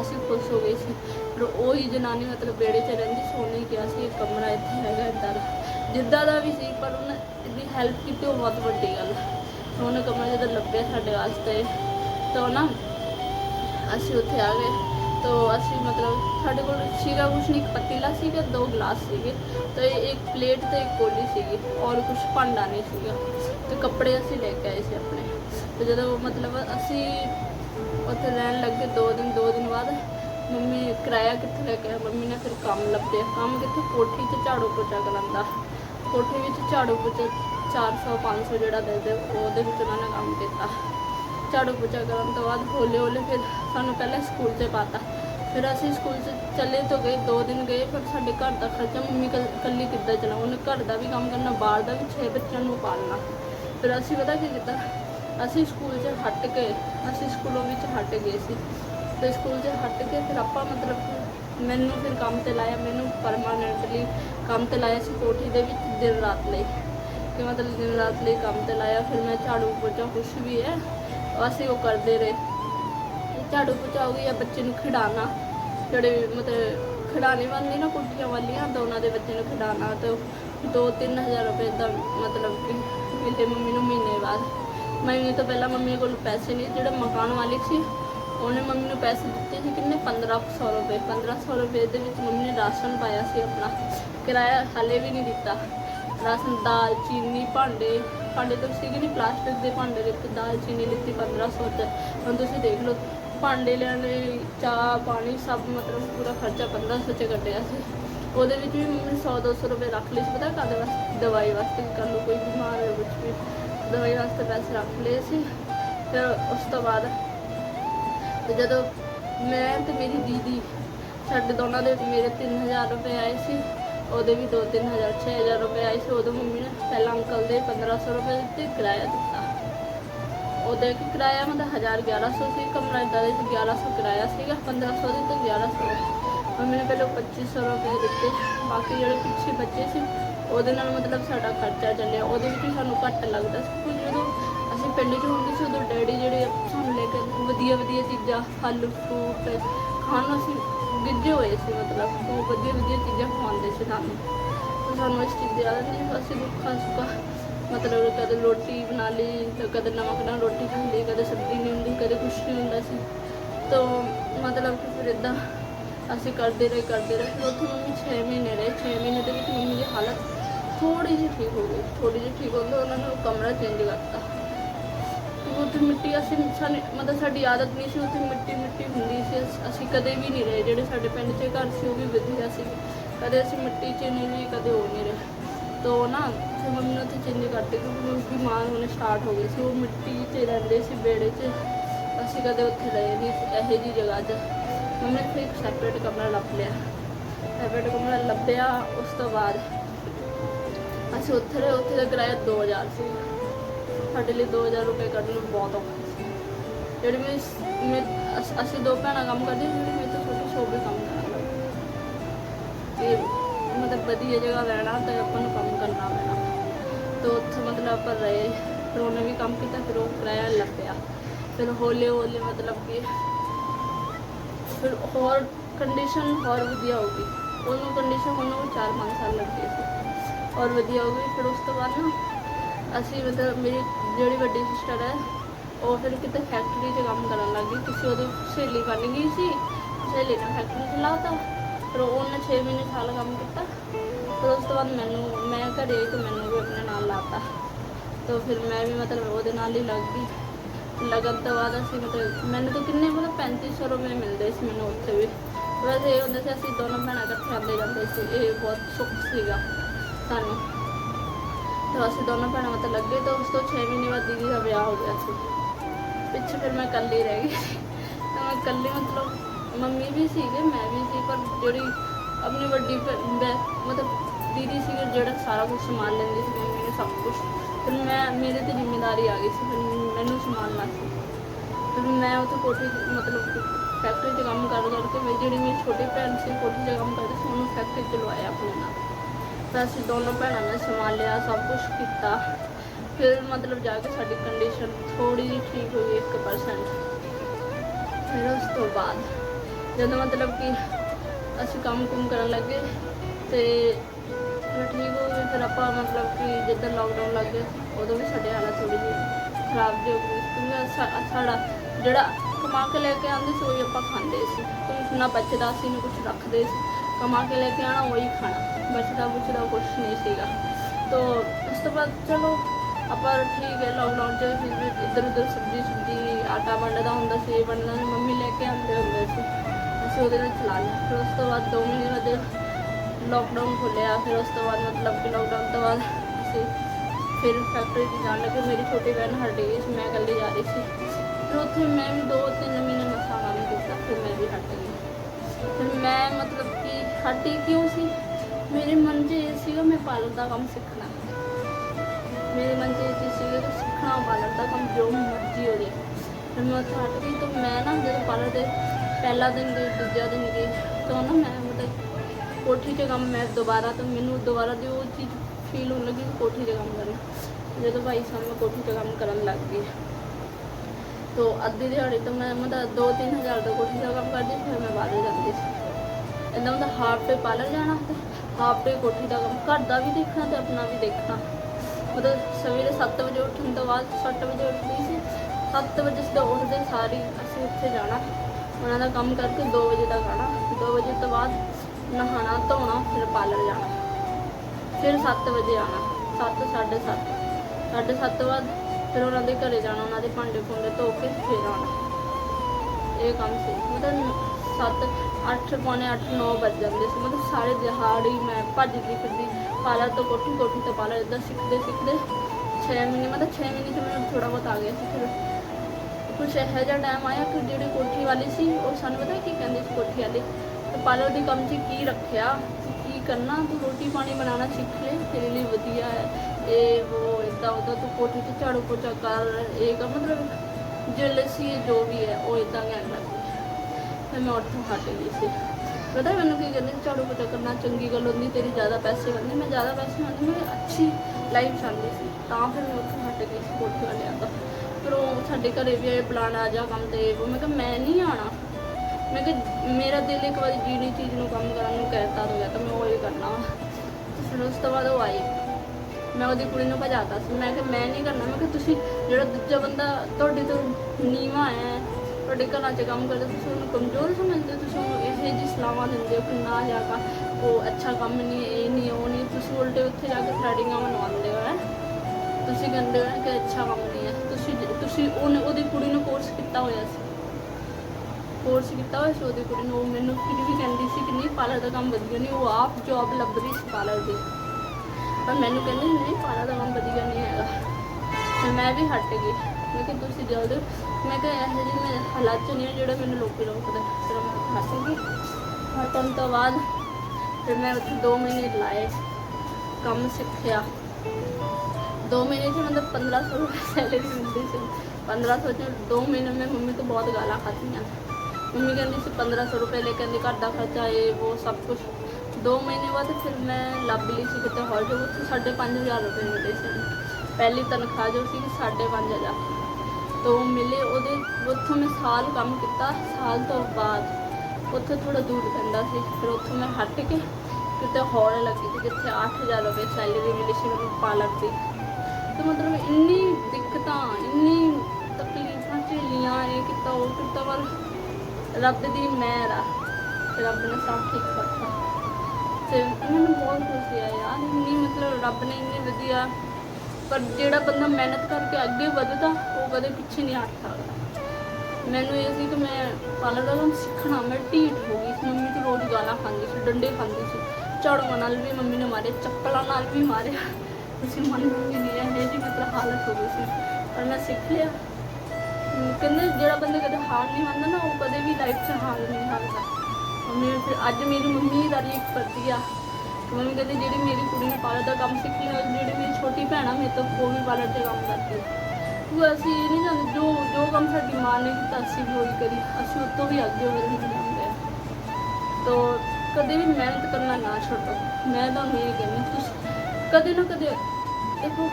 ਅਸੀਂ ਖੁਸ਼ ਹੋ ਗਏ ਸੀ। ਪਰ ਉਹ ਹੀ ਜਨਾਨੀ ਮਤਲਬ ਬੇੜੇ 'ਚ ਰਹਿੰਦੀ ਸੀ, ਉਹਨੇ ਕਿਹਾ ਸੀ ਇਹ ਕਮਰਾ ਇੱਥੇ ਹੈਗਾ ਇੱਦਾਂ ਦਾ ਜਿੱਦਾਂ ਦਾ ਵੀ ਸੀ, ਪਰ ਉਹਨੇ ਇਹਦੀ ਹੈਲਪ ਕੀਤੀ, ਉਹ ਬਹੁਤ ਵੱਡੀ ਗੱਲ ਹੈ ਉਹਨੇ ਕਮਰਾ ਜਦੋਂ ਲੱਭਿਆ ਸਾਡੇ ਵਾਸਤੇ, ਤਾਂ ਨਾ ਅਸੀਂ ਉੱਥੇ ਆ ਗਏ। ਤਾਂ ਅਸੀਂ ਮਤਲਬ ਸਾਡੇ ਕੋਲ ਸੀਗਾ ਕੁਛ ਨਹੀਂ ਇੱਕ ਪਤੀਲਾ ਸੀਗਾ, ਦੋ ਗਲਾਸ ਸੀਗੇ, ਤੇ ਇੱਕ ਪਲੇਟ ਤੇ ਇੱਕ ਕੋਲੀ ਸੀਗੀ, ਔਰ ਕੁਝ ਭਾਂਡਾ ਨਹੀਂ ਸੀਗਾ। ਤੇ ਕੱਪੜੇ ਅਸੀਂ ਲੈ ਕੇ ਆਏ ਸੀ ਆਪਣੇ। ਤੇ ਜਦੋਂ ਮਤਲਬ ਅਸੀਂ ਉੱਥੇ ਰਹਿਣ ਲੱਗੇ ਦੋ ਦਿਨ ਦੋ ਦਿਨ ਬਾਅਦ ਮੰਮੀ ਕਿਰਾਇਆ ਕਿੱਥੇ ਲੈ ਕੇ ਆਏ ਮੰਮੀ ਨੇ ਫਿਰ ਕੰਮ ਲੱਭਿਆ। ਕੰਮ ਕਿੱਥੇ? ਕੋਠੀ 'ਚ ਝਾੜੂ ਪੋਚਾ ਕਰਨ ਦਾ। ਕੋਠੀ ਵਿੱਚ ਝਾੜੂ ਪੋਚਾ 400 500 ਜਿਹੜਾ ਦਿੰਦੇ ਉਹਦੇ ਵਿੱਚ ਉਹਨਾਂ ਨੇ ਕੰਮ ਕੀਤਾ। ਝਾੜੂ ਪੋਚਾ ਕਰਨ ਤੋਂ ਬਾਅਦ ਹੌਲੇ ਹੌਲੇ ਫਿਰ ਸਾਨੂੰ ਪਹਿਲਾਂ ਸਕੂਲ 'ਚ ਪਾਤਾ। ਫਿਰ ਅਸੀਂ ਸਕੂਲ 'ਚ ਚੱਲੇ ਤੋਂ ਗਏ, ਦੋ ਦਿਨ ਗਏ, ਫਿਰ ਸਾਡੇ ਘਰ ਦਾ ਖਰਚਾ ਮੰਮੀ ਕੱਲ- ਇਕੱਲੀ ਕਿੱਦਾਂ ਚਲਾਉ ਉਹਨੇ ਘਰ ਦਾ ਵੀ ਕੰਮ ਕਰਨਾ, ਬਾਹਰ ਦਾ ਵੀ ਛੇ ਬੱਚਿਆਂ ਨੂੰ ਪਾਲਣਾ। ਫਿਰ ਅਸੀਂ ਪਤਾ ਕੀ ਕੀਤਾ? ਅਸੀਂ ਸਕੂਲ 'ਚ ਹਟ ਗਏ ਅਸੀਂ ਸਕੂਲੋਂ ਵਿੱਚ ਹਟ ਗਏ ਸੀ। ਤੇ ਸਕੂਲ 'ਚ ਹਟ ਕੇ ਫਿਰ ਆਪਾਂ ਮਤਲਬ ਮੈਨੂੰ ਫਿਰ ਕੰਮ ਤੇ ਲਾਇਆ, ਮੈਨੂੰ ਪਰਮਾਨੈਂਟਲੀ ਕੰਮ ਤੇ ਲਾਇਆ ਸੀ ਕੋਠੀ ਦੇ ਵਿੱਚ ਦਿਨ ਰਾਤ ਲਈ। ਕਿ ਮਤਲਬ ਦਿਨ ਰਾਤ ਲਈ ਕੰਮ ਤੇ ਲਾਇਆ, ਫਿਰ ਮੈਂ ਝਾੜੂ ਪੋਚਾ ਕੁਛ ਵੀ ਹੈ ਅਸੀਂ ਉਹ ਕਰਦੇ ਰਹੇ। ਝਾੜੂ ਪੋਚਾ ਹੋ ਗਿਆ, ਬੱਚੇ ਨੂੰ ਖਿਡਾਉਣਾ ਜਿਹੜੇ ਮਤਲਬ ਖਿਡਾਣੇ ਵਾਲੀ ਨਾ ਕੁੱਟੀਆਂ ਵਾਲੀਆਂ, ਤਾਂ ਉਹਨਾਂ ਦੇ ਬੱਚੇ ਨੂੰ ਖਿਡਾਉਣਾ ਤੇ 2-3000 ਰੁਪਏ ਦਾ ਮਤਲਬ ਕਿ ਮਿਲਦੇ ਮੰਮੀ ਨੂੰ ਮਹੀਨੇ ਬਾਅਦ। ਮਹੀਨੇ ਤੋਂ ਪਹਿਲਾਂ ਮੰਮੀ ਕੋਲ ਪੈਸੇ ਨਹੀਂ, ਜਿਹੜਾ ਮਕਾਨ ਮਾਲਿਕ ਸੀ ਉਹਨੇ ਮੰਮੀ ਨੂੰ ਪੈਸੇ ਦਿੱਤੇ ਸੀ ਕਿੰਨੇ? 1500 ਰੁਪਏ। 1500 ਰੁਪਏ ਦੇ ਵਿੱਚ ਮੰਮੀ ਨੇ ਰਾਸ਼ਨ ਪਾਇਆ ਸੀ ਆਪਣਾ। ਕਿਰਾਇਆ ਹਾਲੇ ਵੀ ਨਹੀਂ ਦਿੱਤਾ। ਰਾਸ਼ਨ, ਦਾਲ, ਚੀਨੀ, ਭਾਂਡੇ। ਭਾਂਡੇ ਤਾਂ ਸੀਗੇ ਨਹੀਂ ਪਲਾਸਟਿਕ ਦੇ ਭਾਂਡੇ ਦਿੱਤੇ। ਦਾਲ, ਚੀਨੀ ਲਿੱਤੀ 1500 ਚ ਹੁਣ ਤੁਸੀਂ ਦੇਖ ਲਓ, ਭਾਂਡੇ ਲੈਣੇ ਚਾਹ, ਪਾਣੀ ਸਭ ਮਤਲਬ ਪੂਰਾ ਖਰਚਾ 1500 ਚ ਕੱਢਿਆ ਸੀ। ਉਹਦੇ ਵਿੱਚ ਵੀ ਮੰਮੀ 100 200 ਰੁਪਏ ਰੱਖ ਲਏ ਸੀ। ਪਤਾ ਕਾਹਦੇ ਵਾਸਤੇ? ਦਵਾਈ ਵਾਸਤੇ। ਕੱਲ ਨੂੰ ਕੋਈ ਬਿਮਾਰ ਹੋਵੇ ਕੁਝ ਵੀ। ਦਵਾਈ ਵਾਸਤੇ ਪੈਸੇ ਰੱਖ ਲਏ ਸੀ। ਫਿਰ ਉਸ ਤੋਂ ਬਾਅਦ ਤੇ ਜਦੋਂ ਮੈਂ ਤੇ ਮੇਰੀ ਦੀਦੀ ਸਾਡੇ ਦੋਨਾਂ ਦੇ ਮੇਰੇ 3000 ਰੁਪਏ ਆਏ ਸੀ, ਉਹਦੇ ਵੀ 2-3000 6000 ਰੁਪਏ ਆਏ ਸੀ, ਉਦੋਂ ਮੰਮੀ ਨੇ ਪਹਿਲਾਂ ਅੰਕਲ ਦੇ 1500 ਰੁਪਏ ਦਿੱਤੇ, ਕਿਰਾਇਆ ਦਿੱਤਾ। ਉਹਦੇ ਕਿ ਕਿਰਾਇਆ? ਮਤਲਬ 1000 1100 ਸੀ ਕਮਰਾ ਇਦਾਂ ਦੇ ਸੀ 1100 ਕਿਰਾਇਆ ਸੀਗਾ 1500 ਦੇ ਤੇ 1100 ਮੰਮੀ ਨੇ ਪਹਿਲਾਂ 2500 ਰੁਪਏ ਦਿੱਤੇ, ਬਾਕੀ ਜਿਹੜੇ ਪਿੱਛੇ ਬੱਚੇ ਸੀ, ਉਹਦੇ ਨਾਲ ਮਤਲਬ ਸਾਡਾ ਖਰਚਾ ਚੱਲਿਆ, ਉਹਦੇ ਵਿੱਚ ਸਾਨੂੰ ਘੱਟ ਲੱਗਦਾ ਸੀ। ਜਦੋਂ ਅਸੀਂ ਪਿੰਡ 'ਚ ਹੁੰਦੇ ਸੀ, ਉਦੋਂ ਡੈਡੀ ਜਿਹੜੇ ਵਧੀਆ ਵਧੀਆ ਚੀਜ਼ਾਂ, ਫਲ ਫਰੂਟ ਖਾਣ ਨੂੰ ਅਸੀਂ ਗਿੱਜੇ ਹੋਏ ਸੀ, ਮਤਲਬ ਬਹੁਤ ਵਧੀਆ ਵਧੀਆ ਚੀਜ਼ਾਂ ਖਵਾਉਂਦੇ ਸੀ ਸਾਨੂੰ। ਤੇ ਸਾਨੂੰ ਇਸ ਚੀਜ਼ ਦੀ ਆਦਤ ਨਹੀਂ ਅਸੀਂ ਦੁੱਖਾਂ ਸੁੱਕਾ, ਮਤਲਬ ਕਦੇ ਰੋਟੀ ਬਣਾ ਲਈ, ਤੇ ਕਦੇ ਨਮਕ ਨਾਲ ਰੋਟੀ ਖਾ ਲਈ, ਕਦੇ ਸਬਜ਼ੀ ਨਹੀਂ ਹੁੰਦੀ, ਕਦੇ ਕੁਛ ਨਹੀਂ ਹੁੰਦਾ ਸੀ। ਤਾਂ ਮਤਲਬ ਕਿ ਫਿਰ ਇਦਾਂ ਅਸੀਂ ਕਰਦੇ ਰਹੇ ਕਰਦੇ ਰਹੇ। ਫਿਰ ਉੱਥੇ ਮੰਮੀ 6 ਮਹੀਨੇ ਰਹੇ 6 ਮਹੀਨੇ ਦੇ ਵਿੱਚ ਮੰਮੀ ਦੀ ਹਾਲਤ ਥੋੜੀ ਜਿਹੀ ਠੀਕ ਹੋ ਗਈ ਥੋੜੀ ਜਿਹੀ ਠੀਕ ਹੋ ਗਈ, ਉਹਨਾਂ ਨੇ ਉਹ ਕਮਰਾ ਚੇਂਜ ਕਰਤਾ। ਉੱਥੇ ਮਿੱਟੀ, ਅਸੀਂ ਸਾਨੂੰ ਮਤਲਬ ਸਾਡੀ ਆਦਤ ਨਹੀਂ ਸੀ ਉੱਥੇ ਮਿੱਟੀ ਮਿੱਟੀ ਹੁੰਦੀ ਸੀ। ਅਸ- ਅਸੀਂ ਕਦੇ ਵੀ ਨਹੀਂ ਰਹੇ, ਜਿਹੜੇ ਸਾਡੇ ਪਿੰਡ 'ਚ ਘਰ ਸੀ, ਉਹ ਵੀ ਵਧੀਆ ਸੀ। ਕਦੇ ਅਸੀਂ ਮਿੱਟੀ 'ਚ ਨਹੀਂ ਰਹੇ, ਕਦੇ ਉਹ ਨਹੀਂ ਰਹੇ। ਤੋ ਨਾ, ਫਿਰ ਮੰਮੀ ਨੇ ਉੱਥੇ ਚੇਂਜ ਕਰਤੇ, ਕਿਉਂਕਿ ਮੰਮੀ ਬਿਮਾਰ ਹੋਣੇ ਸਟਾਰਟ ਹੋ ਗਏ ਸੀ। ਉਹ ਮਿੱਟੀ 'ਚ ਰਹਿੰਦੇ ਸੀ, ਵਿਹੜੇ 'ਚ। ਅਸੀਂ ਕਦੇ ਉੱਥੇ ਰਹੇ ਨਹੀਂ ਇਹੋ ਜਿਹੀ ਜਗ੍ਹਾ 'ਚ। ਮੰਮੀ ਨੇ ਫਿਰ ਇੱਕ ਸੈਪਰੇਟ ਕਮਰਾ ਲੱਭ ਲਿਆ। ਸੈਪਰੇਟ ਕਮਰਾ ਲੱਭਿਆ, ਉਸ ਤੋਂ ਬਾਅਦ ਅਸੀਂ ਉੱਥੇ ਰਹੇ, ਉੱਥੇ ਦਾ ਕਿਰਾਇਆ 2000 ਸੀ। ਸਾਡੇ ਲਈ 2000 ਰੁਪਏ ਕੱਢਣਾ ਬਹੁਤ ਔਖਾ ਸੀ। ਜਿਹੜੀ ਮੇਰੀ ਸ- ਮੈਂ ਅਸ- ਅਸੀਂ ਦੋ ਭੈਣਾਂ ਕੰਮ ਕਰਦੀ ਸੀ, ਜਿਹੜੀ ਮੇਰੇ ਤੋਂ ਛੋਟੀ ਸੋ ਵੀ ਕੰਮ ਕਰਨ। ਤੇ ਮਤਲਬ ਵਧੀਆ ਜਗ੍ਹਾ ਰਹਿਣਾ ਤੇ ਆਪਾਂ ਨੂੰ ਕੰਮ ਕਰਨਾ ਪੈਣਾ। ਤੇ ਉੱਥੇ ਮਤਲਬ ਆਪਾਂ ਰਹੇ। ਫਿਰ ਉਹਨੇ ਵੀ ਕੰਮ ਕੀਤਾ ਫਿਰ ਉਹ ਕਿਰਾਇਆ ਪਿਆ। ਫਿਰ ਹੌਲੇ ਹੌਲੇ ਮਤਲਬ ਕਿ ਫਿਰ ਹੋਰ ਕੰਡੀਸ਼ਨ ਹੋਰ ਵਧੀਆ ਹੋ ਗਈ। ਉਹਨੂੰ ਕੰਡੀਸ਼ਨ ਉਹਨੂੰ 4-5 ਸਾਲ ਲੱਗੇ ਸੀ। ਔਰ ਵਧੀਆ ਹੋ ਗਈ। ਫਿਰ ਉਸ ਤੋਂ ਬਾਅਦ ਨਾ ਅਸੀਂ ਮਤਲਬ ਮੇਰੀ ਜਿਹੜੀ ਵੱਡੀ ਸਿਸਟਰ ਹੈ, ਉਹ ਫਿਰ ਕਿਤੇ ਫੈਕਟਰੀ 'ਚ ਕੰਮ ਕਰਨ ਲੱਗ ਗਈ। ਕਿਸੇ ਉਹਦੀ ਸਹੇਲੀ ਬਣ ਗਈ ਸੀ, ਸਹੇਲੀ ਨੇ ਫੈਕਟਰੀ 'ਚ ਲਾਤਾ, ਫਿਰ ਉਹਨੇ 6 ਮਹੀਨੇ ਸਾਲ ਕੰਮ ਕੀਤਾ। ਫਿਰ ਉਸ ਤੋਂ ਬਾਅਦ ਮੈਨੂੰ, ਮੈਂ ਘਰੇ ਆਈ ਤੇ ਮੈਨੂੰ ਵੀ ਆਪਣੇ ਨਾਲ ਲਾਤਾ। ਤਾਂ ਫਿਰ ਮੈਂ ਵੀ ਮਤਲਬ ਉਹਦੇ ਨਾਲ ਹੀ ਲੱਗ ਗਈ। ਲੱਗਣ ਤੋਂ ਬਾਅਦ ਅਸੀਂ ਮਤਲਬ, ਮੈਨੂੰ ਤਾਂ ਕਿੰਨੇ ਮਤਲਬ 3500 ਰੁਪਏ ਮਿਲਦੇ ਸੀ ਮੈਨੂੰ ਉੱਥੇ ਵੀ। ਵੈਸੇ ਇਹ ਹੁੰਦਾ ਸੀ, ਅਸੀਂ ਦੋਨੋਂ ਭੈਣਾਂ ਇਕੱਠੇ ਆਉਂਦੇ ਜਾਂਦੇ ਸੀ। ਇਹ ਬਹੁਤ ਸੁੱਖ ਸੀਗਾ ਸਾਨੂੰ। ਤਾਂ ਅਸੀਂ ਦੋਨੋਂ ਭੈਣਾਂ ਮਤਲਬ ਲੱਗੇ ਤਾਂ ਉਸ ਤੋਂ 6 ਮਹੀਨੇ ਬਾਅਦ ਦੀਦੀ ਦਾ ਵਿਆਹ ਹੋ ਗਿਆ ਸੀ। ਪਿੱਛੇ ਫਿਰ ਮੈਂ ਇਕੱਲੀ ਰਹਿ ਗਈ ਸੀ। ਤਾਂ ਮੈਂ ਇਕੱਲੀ ਮਤਲਬ ਮੰਮੀ ਵੀ ਸੀਗੇ, ਮੈਂ ਵੀ ਸੀ, ਪਰ ਜਿਹੜੀ ਆਪਣੀ ਵੱਡੀ ਭੈ- ਬੈ- ਮਤਲਬ ਦੀਦੀ ਸੀਗੇ ਜਿਹੜਾ ਸਾਰਾ ਕੁਝ ਸੰਭਾਲ ਲੈਂਦੀ ਸੀ, ਮੰਮੀ ਨੇ ਸਭ ਕੁਝ ਫਿਰ ਮੈਂ, ਮੇਰੇ ਤੇ ਜ਼ਿੰਮੇਵਾਰੀ ਆ ਗਈ ਸੀ, ਫਿਰ ਮੈਨੂੰ ਸੰਭਾਲਣਾ ਸੀ ਫਿਰ ਮੈਂ ਉੱਥੇ ਕੋਠੀ 'ਚ ਮਤਲਬ ਫੈਕਟਰੀ 'ਚ ਕੰਮ ਕਰ ਕਰਕੇ ਮੇਰੀ ਜਿਹੜੀ ਮੇਰੀ ਛੋਟੀ ਭੈਣ ਸੀ, ਕੋਠੀ 'ਚ ਕੰਮ ਕਰਦੀ ਸੀ, ਉਹਨੂੰ ਫੈਕਟਰੀ 'ਚ ਲਵਾਇਆ ਆਪਣੇ ਨਾਲ। ਤਾਂ ਅਸੀਂ ਦੋਨੋਂ ਭੈਣਾਂ ਨੇ ਸੰਭਾਲਿਆ ਸਭ ਕੁਝ ਕੀਤਾ। ਫਿਰ ਮਤਲਬ ਜਾ ਕੇ ਸਾਡੀ ਕੰਡੀਸ਼ਨ ਥੋੜੀ ਜਿਹੀ ਠੀਕ ਹੋਈ 1% ਫਿਰ ਉਸ ਤੋਂ ਬਾਅਦ ਜਦੋਂ ਮਤਲਬ ਕਿ ਅਸੀਂ ਕੰਮ ਕੁਮ ਕਰਨ ਲੱਗੇ ਤੇ ਫਿਰ ਠੀਕ ਹੋ ਗਏ, ਫਿਰ ਆਪਾਂ ਮਤਲਬ ਕਿ ਜਿੱਦਾਂ ਲੋਕਡਾਊਨ ਲੱਗ ਗਿਆ, ਉਦੋਂ ਵੀ ਸਾਡੇ ਹਾਲਤ ਥੋੜੀ ਜਿਹੀ ਖਰਾਬ ਜਿਹੀ ਹੋ ਗਈ ਕਿਉਂਕਿ ਸਾਡਾ ਜਿਹੜਾ ਕਮਾ ਕੇ ਲੈ ਕੇ ਆਉਂਦੇ ਸੀ, ਉਹੀ ਆਪਾਂ ਖਾਂਦੇ ਸੀ। ਕੁਝ ਨਾ ਬਚਦਾ ਸੀ ਨਾ ਕੁਝ ਰੱਖਦੇ ਸੀ। ਕਮਾ ਕੇ ਲੈ ਕੇ ਆਣਾ ਉਹੀ ਖਾਣਾ। ਬਚਦਾ ਬੁਚਦਾ ਕੁਝ ਨਹੀਂ ਸੀਗਾ। ਤੋ ਉਸ ਤੋਂ ਬਾਅਦ ਚਲੋ ਆਪਾਂ ਠੀਕ ਹੈ ਲੋਕਡਾਊਨ 'ਚ ਫਿਰ ਵੀ ਇੱਧਰ ਉੱਧਰ ਸਬਜ਼ੀ ਸੁਬਜ਼ੀ, ਆਟਾ ਵੰਡਦਾ ਹੁੰਦਾ ਸੀ ਇਹ ਮੰਮੀ ਲੈ ਕੇ ਆਉਂਦੇ ਹੁੰਦੇ ਸੀ। ਅਸੀਂ ਉਹਦੇ ਨਾਲ ਚਲਾ ਲਿਆ। ਫਿਰ ਉਸ ਤੋਂ ਬਾਅਦ ਦੋ ਮਹੀਨੇ ਬਾਅਦ ਲੋਕਡਾਊਨ ਖੁੱਲਿਆ ਫਿਰ ਉਸ ਤੋਂ ਬਾਅਦ ਮਤਲਬ ਕਿ ਲੋਕਡਾਊਨ ਤੋਂ ਬਾਅਦ ਅਸੀਂ ਫਿਰ ਫੈਕਟਰੀ 'ਚ ਜਾਣ ਲੱਗੇ। ਮੇਰੀ ਛੋਟੀ ਭੈਣ ਹਟ ਗਈ ਸੀ, ਮੈਂ ਇਕੱਲੀ ਜਾ ਰਹੀ ਸੀ। ਫਿਰ ਉੱਥੇ ਮੈਂ ਵੀ ਦੋ ਤਿੰਨ ਮਹੀਨੇ ਮਸਾਂ ਕੰਮ ਕੀਤਾ ਫਿਰ ਮੈਂ ਵੀ ਹਟ ਗਈ। ਫਿਰ ਮੈਂ ਮਤਲਬ ਕਿ ਹਟੀ ਕਿਉਂ ਸੀ? ਮੇਰੇ ਮਨ 'ਚ ਇਹ ਸੀਗਾ ਮੈਂ ਪਾਰਲਰ ਦਾ ਕੰਮ ਸਿੱਖਣਾ। ਮੇਰੇ ਮਨ 'ਚ ਇਹ ਚੀਜ਼ ਸੀਗੀ ਕਿ ਸਿੱਖਣਾ ਪਾਰਲਰ ਦਾ ਕੰਮ ਜੋ ਮਰਜ਼ੀ ਹੋ ਜਾਏ ਫਿਰ ਮੈਂ ਉੱਥੇ ਹਟ ਗਈ ਤਾਂ ਮੈਂ ਨਾ ਜਦੋਂ ਪਾਰਲਰ ਦੇ ਪਹਿਲਾ ਦਿਨ ਗਈ, ਦੂਜਾ ਦਿਨ ਗਈ, ਤਾਂ ਨਾ ਮੈਂ ਮਤਲਬ ਕੋਠੀ 'ਚ ਕੰਮ ਮੈਂ ਦੁਬਾਰਾ ਤਾਂ ਮੈਨੂੰ ਦੁਬਾਰਾ ਦੀ ਉਹ ਚੀਜ਼ ਫੀਲ ਹੋਣ ਲੱਗੀ ਕੋਠੀ 'ਚ ਕੰਮ ਕਰਨਾ। ਜਦੋਂ ਭਾਈ ਸਾਹਿਬ ਮੈਂ ਕੋਠੀ 'ਚ ਕੰਮ ਕਰਨ ਲੱਗ ਗਈ ਤੋ ਅੱਧੀ ਦਿਹਾੜੀ ਤੋਂ ਮੈਂ ਮਤਲਬ 2-3 ਹਜ਼ਾਰ ਦਾ ਕੋਠੀ ਦਾ ਕੰਮ ਕਰਦੀ ਸੀ ਫਿਰ ਮੈਂ ਬਾਹਰ ਜਾਂਦੀ ਸੀ ਇਦਾਂ ਮਤਲਬ ਹਾਫ ਡੇ ਪਾਰਲਰ ਜਾਣਾ ਤੇ ਕੋਠੀ ਦਾ ਕੰਮ, ਘਰ ਦਾ ਵੀ ਦੇਖਣਾ ਤੇ ਆਪਣਾ ਵੀ ਦੇਖਣਾ ਮਤਲਬ ਸਵੇਰੇ 7 ਵਜੇ ਉੱਠਣ ਤੋਂ ਬਾਅਦ 7 ਵਜੇ ਉੱਠਦੀ ਸੀ 7 ਵਜੇ ਸਿੱਧਾ ਉੱਠਦੇ ਸਾਰੀ ਅਸੀਂ ਉੱਥੇ ਜਾਣਾ। ਉਹਨਾਂ ਦਾ ਕੰਮ ਕਰਕੇ 2 ਵਜੇ ਤੱਕ ਆਣਾ 2 ਵਜੇ ਤੋਂ ਬਾਅਦ ਨਹਾਣਾ ਧੋਣਾ, ਫਿਰ ਪਾਰਲਰ ਜਾਣਾ। ਫਿਰ 7 ਵਜੇ ਆਣਾ 7 7:30 7:30 ਤੋਂ ਬਾਅਦ ਫਿਰ ਉਹਨਾਂ ਦੇ ਘਰੇ ਜਾਣਾ, ਉਹਨਾਂ ਦੇ ਭਾਂਡੇ ਭੁੰਡੇ ਧੋ ਕੇ ਫਿਰ ਆਉਣਾ। ਇਹ ਕੰਮ ਸੀ। ਮਤਲਬ 7 8 ਪੌਣੇ 8 9 ਵੱਜ ਜਾਂਦੇ ਸੀ। ਮਤਲਬ ਸਾਰੇ ਦਿਹਾੜੀ ਮੈਂ ਭੱਜਦੀ ਫਿਰਦੀ ਪਾਰਲਰ ਤੋਂ ਕੋਠੀ ਕੋਠੀ ਤੋਂ ਪਾਰਲਰ ਇਦਾਂ ਸਿੱਖਦੇ ਸਿੱਖਦੇ 6 ਮਹੀਨੇ, ਮਤਲਬ 6 ਮਹੀਨੇ ਚ ਮੈਨੂੰ ਥੋੜਾ ਬਹੁਤ ਆ ਗਿਆ ਸੀ। ਫਿਰ ਕੁਛ ਇਹੋ ਜਿਹਾ ਟਾਈਮ ਆਇਆ ਕਿ ਜਿਹੜੀ ਕੋਠੀ ਵਾਲੀ ਸੀ, ਉਹ ਸਾਨੂੰ ਪਤਾ ਕੀ ਕਹਿੰਦੇ ਸੀ ਕੋਠੀ ਵਾਲੇ? ਤੇ ਪਾਰਲਰ ਦੇ ਕੰਮ 'ਚ ਕੀ ਰੱਖਿਆ? ਕੀ ਕਰਨਾ? ਤੂੰ ਰੋਟੀ ਪਾਣੀ ਬਣਾਉਣਾ ਸਿੱਖ ਲੈ, ਤੇਰੇ ਲਈ ਵਧੀਆ ਹੈ। ਇਹ, ਉਹ ਇਦਾਂ ਉਦਾਂ ਤੂੰ ਕੋਠੀ 'ਚ ਝਾੜੂ ਪੋਚਾ ਕਰ, ਇਹ ਕਰ ਮਤਲਬ ਜਲਸੀ ਜੋ ਵੀ ਹੈ, ਉਹ ਇਦਾਂ ਕਹਿਣ ਫਿਰ ਮੈਂ ਉੱਥੋਂ ਹਟ ਗਈ ਸੀ। ਪਤਾ ਮੈਨੂੰ ਕੀ ਕਹਿੰਦੇ ਝਾੜੂ ਪੋਚਾ ਕਰਨਾ, ਚੰਗੀ ਗੱਲ ਹੁੰਦੀ, ਤੇਰੀ ਜ਼ਿਆਦਾ ਪੈਸੇ ਬਣਦੇ ਮੈਂ ਜ਼ਿਆਦਾ ਪੈਸੇ ਬਣਦੇ ਮੈਂ ਅੱਛੀ ਲਾਈਫ ਚਾਹੁੰਦੀ ਸੀ। ਤਾਂ ਫਿਰ ਮੈਂ ਉੱਥੋਂ ਹਟ ਗਈ ਸੀ ਕੋਠੀ ਵਾਲਿਆਂ ਤੋਂ। ਫਿਰ ਉਹ ਸਾਡੇ ਘਰੇ ਵੀ ਆਏ ਬੁਲਾਉਣ ਆ ਜਾ ਕੰਮ ਤੇ, ਉਹ ਮੈਂ ਕਿਹਾ ਮੈਂ ਨਹੀਂ ਆਣਾ ਮੈਂ ਕਿਹਾ ਮੇਰਾ ਦਿਲ ਇੱਕ ਵਾਰੀ ਜਿਹੜੀ ਚੀਜ਼ ਨੂੰ ਕੰਮ ਕਰਨ ਨੂੰ ਕਹਿਤਾ ਹੋ ਗਿਆ ਤਾਂ ਮੈਂ ਉਹ ਹੀ ਕਰਨਾ ਵਾ। ਫਿਰ ਉਸ ਤੋਂ ਬਾਅਦ ਉਹ ਆਈ। ਮੈਂ ਉਹਦੀ ਕੁੜੀ ਨੂੰ ਭਜਾਤਾ ਸੀ। ਮੈਂ ਕਿਹਾ ਮੈਂ ਨਹੀਂ ਕਰਨਾ, ਮੈਂ ਕਿਹਾ ਤੁਸੀਂ ਜਿਹੜਾ ਦੂਜਾ ਬੰਦਾ ਤੁਹਾਡੇ ਤੋਂ ਨੀਵਾਂ ਆਇਆ ਤੁਹਾਡੇ ਘਰਾਂ 'ਚ ਕੰਮ ਕਰਦਾ ਤੁਸੀਂ ਉਹਨੂੰ ਕਮਜ਼ੋਰ ਸਮਝਦੇ ਹੋ, ਤੁਸੀਂ ਉਹਨੂੰ ਇਹੋ ਜਿਹੀ ਸਲਾਹਾਂ ਦਿੰਦੇ ਹੋ ਕਿ ਨਾ ਜਾ ਕੇ ਉਹ ਅੱਛਾ ਕੰਮ ਨਹੀਂ ਇਹ ਨਹੀਂ ਉਹ ਨਹੀਂ ਤੁਸੀਂ ਉਲਟੇ ਉੱਥੇ ਜਾ ਕੇ ਥਰੈਡਿੰਗਾਂ ਬਣਵਾਉਂਦੇ ਹੋ ਹੈ? ਤੁਸੀਂ ਕਹਿੰਦੇ ਹੋ ਕਿ ਅੱਛਾ ਕੰਮ ਨਹੀਂ ਹੈ। ਤੁਸੀਂ ਤੁਸੀਂ ਉਹਨੇ ਉਹਦੀ ਕੁੜੀ ਨੂੰ ਕੋਰਸ ਕੀਤਾ ਹੋਇਆ ਸੀ। ਕੋਰਸ ਕੀਤਾ ਹੋਇਆ ਸੀ ਉਹਦੀ ਕੁੜੀ ਨੂੰ ਉਹ ਮੈਨੂੰ ਫਿਰ ਵੀ ਕਹਿੰਦੀ ਸੀ ਕਿ ਨਹੀਂ ਪਾਰਲਰ ਦਾ ਕੰਮ ਵਧੀਆ ਨਹੀਂ ਉਹ ਆਪ ਜੌਬ ਲੱਭ ਰਹੀ ਸੀ ਪਾਰਲਰ ਦੀ। ਪਰ ਮੈਨੂੰ ਕਹਿੰਦੇ ਨਹੀਂ ਪਾਰਲਰ ਦਾ ਕੰਮ ਵਧੀਆ ਨਹੀਂ ਹੈਗਾ। ਫਿਰ ਮੈਂ ਵੀ ਹਟ ਗਈ। ਮੈਂ ਕਿ ਤੁਸੀਂ ਦਿਓ ਮੈਂ ਕਿਹਾ ਇਹੋ ਜਿਹੇ ਮੈਂ ਹਾਲਾਤ 'ਚ ਨਹੀਂ ਹਾਂ ਜਿਹੜਾ ਮੈਨੂੰ ਲੋਕੀ ਰੋਕਦੇ। ਫਿਰ ਮੈਂ ਹੱਸ ਹਟਣ ਤੋਂ ਬਾਅਦ ਫਿਰ ਮੈਂ ਉੱਥੇ 2 ਮਹੀਨੇ ਲਾਏ, ਕੰਮ ਸਿੱਖਿਆ। 2 ਮਹੀਨੇ 'ਚ ਮਤਲਬ 1500 ਰੁਪਏ ਸੈਲਰੀ ਮਿਲਦੀ ਸੀ। 1500 'ਚ 2 ਮਹੀਨੇ ਮੈਂ ਮੰਮੀ ਤੋਂ ਬਹੁਤ ਗਾਲਾਂ ਖਾਧੀਆਂ। ਮੰਮੀ ਕਹਿੰਦੀ ਸੀ 1500 ਰੁਪਏ ਲੈ ਕੇ ਆਂਦੀ, ਘਰ ਦਾ ਖਰਚਾ ਇਹ, ਉਹ ਸਭ ਕੁਝ 2 ਮਹੀਨੇ ਬਾਅਦ ਫਿਰ ਮੈਂ ਲੱਭ ਲਈ ਸੀ ਕਿਤੇ ਹੋਰ। ਜੋ ਉੱਥੇ 5500 ਰੁਪਏ ਮਿਲਦੇ ਸੀ। ਪਹਿਲੀ ਤਨਖਾਹ ਜੋ ਸੀ 5500 ਤੋਂ ਮਿਲੇ, ਉਹਦੇ ਉੱਥੋਂ ਮੈਂ ਸਾਲ ਕੰਮ ਕੀਤਾ, ਸਾਲ ਤੋਂ ਬਾਅਦ ਉੱਥੇ ਥੋੜਾ ਦੂਰ ਪੈਂਦਾ ਸੀ। ਫਿਰ ਉੱਥੋਂ ਮੈਂ ਹਟ ਕੇ ਕਿਤੇ ਹੋਰ ਲੱਗੀ ਸੀ, ਜਿੱਥੇ 8000 ਰੁਪਏ ਸੈਲਰੀ ਮਿਲੀ ਸੀ ਮੈਨੂੰ ਪਾਰਲਰ ਦੀ। ਤੇ ਮਤਲਬ ਇੰਨੀ ਦਿੱਕਤਾਂ, ਇੰਨੀ ਤਕਲੀਫਾਂ, ਝੇਲੀਆਂ, ਇਹ ਕੀਤਾ, ਉਹ ਕੀਤਾ, ਪਰ ਰੱਬ ਦੀ ਮਿਹਰ ਆ। ਤੇ ਰੱਬ ਨੇ ਸਭ ਠੀਕ ਕਰਤਾ। ਤੇ ਮੈਨੂੰ ਬਹੁਤ ਖੁਸ਼ੀ ਆ ਯਾਰ, ਇੰਨੀ ਮਤਲਬ ਰੱਬ ਨੇ ਇੰਨੀ ਵਧੀਆ ਪਰ ਜਿਹੜਾ ਬੰਦਾ ਮਿਹਨਤ ਕਰਕੇ ਅੱਗੇ ਵੱਧਦਾ, ਉਹ ਕਦੇ ਪਿੱਛੇ ਨਹੀਂ ਹਟ ਸਕਦਾ। ਮੈਨੂੰ ਇਹ ਸੀ ਕਿ ਮੈਂ ਪਾਰਲਰ ਦਾ ਕੰਮ ਸਿੱਖਣਾ, ਮੈਂ ਢੀਠ ਹੋ ਗਈ ਸੀ। ਮੰਮੀ ਤੋਂ ਰੋਜ਼ ਗਾਲਾਂ ਖਾਂਦੀ ਸੀ, ਡੰਡੇ ਖਾਂਦੀ ਸੀ। ਝਾੜੂਆਂ ਨਾਲ ਵੀ ਮੰਮੀ ਨੇ ਮਾਰੇ, ਚੱਪਲਾਂ ਨਾਲ ਵੀ ਮਾਰਿਆ ਤੁਸੀਂ ਮੰਨੋਗੇ ਨਹੀਂ ਇਹ ਜੀ ਮਤਲਬ ਹਾਲਤ ਹੋ ਗਈ ਸੀ। ਪਰ ਮੈਂ ਸਿੱਖ ਲਿਆ। ਕਹਿੰਦੇ ਜਿਹੜਾ ਬੰਦਾ ਕਦੇ ਹਾਰ ਨਹੀਂ ਮੰਨਦਾ ਨਾ, ਉਹ ਕਦੇ ਵੀ ਲਾਈਫ 'ਚ ਹਾਰ ਨਹੀਂ ਹਾਰਦਾ ਮੰਮੀ ਫਿਰ ਅੱਜ ਮੇਰੀ ਮੰਮੀ ਦਾ ਇੱਕ ਕਰਦੀ ਆ। ਮੰਮੀ ਕਹਿੰਦੀ ਜਿਹੜੀ ਮੇਰੀ ਕੁੜੀ ਨੇ ਪਾਰਲਰ ਦਾ ਕੰਮ ਸਿੱਖ ਲਿਆ, ਜਿਹੜੀ ਮੇਰੀ ਛੋਟੀ ਭੈਣ ਆ, ਮੇਰੇ ਤੋਂ ਉਹ ਵੀ ਪਾਰਲਰ 'ਤੇ ਕੰਮ ਕਰਦੀ ਹੈ ਉਹ ਅਸੀਂ ਇਹ ਨਹੀਂ ਜਾਂਦੇ ਜੋ ਜੋ ਕੰਮ ਸਾਡੀ ਮਾਂ ਨੇ ਕੀਤਾ, ਅਸੀਂ ਵੀ ਉਹੀ ਕਰੀ ਅਸੀਂ ਉਸ ਤੋਂ ਵੀ ਅੱਗੇ ਵਧਣਾ ਚਾਹੁੰਦੇ ਹਾਂ ਤੋ ਕਦੇ ਵੀ ਮਿਹਨਤ ਕਰਨਾ ਨਾ ਛੱਡੋ। ਮੈਂ ਤੁਹਾਨੂੰ ਇਹ ਕਹਿੰਦੀ, ਤੁਸੀਂ ਕਦੇ ਨਾ ਕਦੇ ਦੇਖੋ,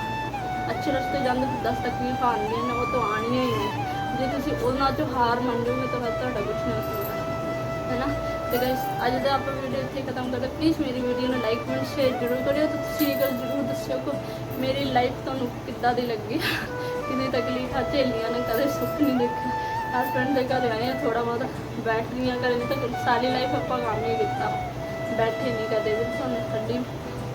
ਅੱਛੇ ਰਸਤੇ ਜਾਂਦੇ ਤਾਂ 10 ਤਕਲੀਫ ਆਉਣਗੀਆਂ ਨੇ, ਉਹ ਤਾਂ ਆਉਣੀਆਂ ਹੀ ਨੇ। ਜੇ ਤੁਸੀਂ ਉਹਨਾਂ ਚੋਂ ਹਾਰ ਮੰਨ ਤਾਂ ਫਿਰ ਤੁਹਾਡਾ ਕੁਝ ਨਹੀਂ ਤੇ ਗਾਇਸ ਅੱਜ ਦਾ ਆਪਾਂ ਵੀਡੀਓ ਇੱਥੇ ਖਤਮ ਕਰਦੇ ਪਲੀਜ਼ ਮੇਰੀ ਵੀਡੀਓ ਨੂੰ ਲਾਈਕ ਕਮੈਂਟ ਸ਼ੇਅਰ ਜ਼ਰੂਰ ਕਰਿਓ ਤੇ ਤੁਸੀਂ ਇਹ ਗੱਲ ਜ਼ਰੂਰ ਦੱਸਿਓ ਕਿ ਮੇਰੀ ਲਾਈਫ ਤੁਹਾਨੂੰ ਕਿੱਦਾਂ ਦੀ ਲੱਗੀ। ਕਿੰਨੀ ਤਕਲੀਫਾਂ ਝੇਲੀਆਂ ਨੇ ਕਦੇ ਸੁੱਖ ਨਹੀਂ ਦੇਖਿਆ। ਹਸਬੈਂਡ ਦੇ ਘਰ ਆਏ ਆ ਥੋੜਾ ਬਹੁਤ ਬੈਠ ਰਹੀਆਂ ਘਰੇ ਤਾਂ ਸਾਰੀ ਲਾਈਫ ਆਪਾਂ ਕੰਮ ਹੀ ਕੀਤਾ। ਬੈਠੇ ਨਹੀਂ ਕਦੇ ਵੀ ਤੁਹਾਨੂੰ ਠੰਡੀ।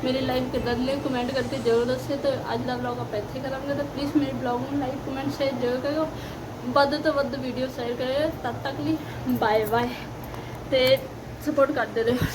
ਮੇਰੀ ਲਾਈਫ ਕਿੱਦਾਂ ਦੀ ਲੱਗੀ ਕਮੈਂਟ ਕਰਕੇ ਜ਼ਰੂਰ ਦੱਸਿਓ ਤੇ ਅੱਜ ਦਾ ਵਲੌਗ ਆਪਾਂ ਇੱਥੇ ਕਰਾਂਗੇ ਤਾਂ ਪਲੀਜ਼ ਮੇਰੇ ਵਲੌਗ ਨੂੰ ਲਾਈਕ ਕਮੈਂਟ ਸ਼ੇਅਰ ਜ਼ਰੂਰ ਕਰਿਓ। ਵੱਧ ਤੋਂ ਵੱਧ ਵੀਡੀਓ ਸ਼ੇਅਰ ਕਰਿਓ। ਤਦ ਤੱਕ ਲਈ ਬਾਏ ਬਾਏ ਤੇ ਸਪੋਰਟ ਕਰਦੇ ਰਹੋ।